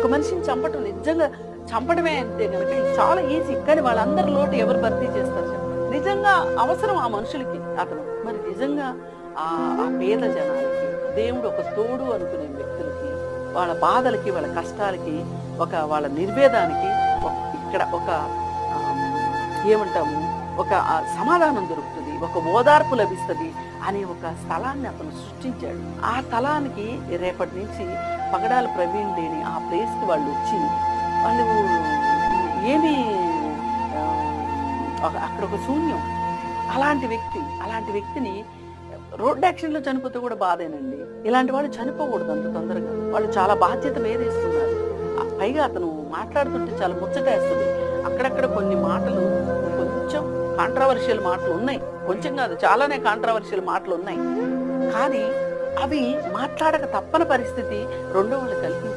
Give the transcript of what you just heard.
ఒక మనిషిని చంపటం నిజంగా చంపడమే అంటే కనుక చాలా ఈజీ కానీ వాళ్ళందరి లోటు ఎవరు భర్తీ చేస్తారు నిజంగా అవసరం ఆ మనుషులకి అతను. మరి నిజంగా ఆ పేద జనానికి దేవుడు ఒక తోడు అనుకునే వ్యక్తులకి వాళ్ళ బాధలకి వాళ్ళ కష్టాలకి ఒక వాళ్ళ నిర్వేదానికి ఇక్కడ ఒక ఏమంటాము ఒక సమాధానం దొరుకుతుంది ఒక ఓదార్పు లభిస్తుంది అనే ఒక స్థలాన్ని అతను సృష్టించాడు. ఆ స్థలానికి రేపటి నుంచి పగడాల ప్రవీణ్ లేని ఆ ప్లేస్కి వాళ్ళు వచ్చి వాళ్ళు ఏమి ఒక- అక్కడ ఒక శూన్యం. అలాంటి వ్యక్తి అలాంటి వ్యక్తిని రోడ్ యాక్సిడెంట్లో చనిపోతే కూడా బాధేనండి. ఇలాంటి వాళ్ళు చనిపోకూడదు అంత తొందరగా. వాళ్ళు చాలా బాధ్యత వేరేసుకున్నారు పైగా అతను మాట్లాడుతుంటే చాలా ముచ్చటేస్తుంది. అక్కడక్కడ కొన్ని మాటలు కొంచెం కాంట్రవర్షియల్ మాటలు ఉన్నాయి. కొంచెం కాదు చాలానే కాంట్రవర్షియల్ మాటలు ఉన్నాయి. కానీ అవి మాట్లాడక తప్పని పరిస్థితి రెండో వాళ్ళు కలిపి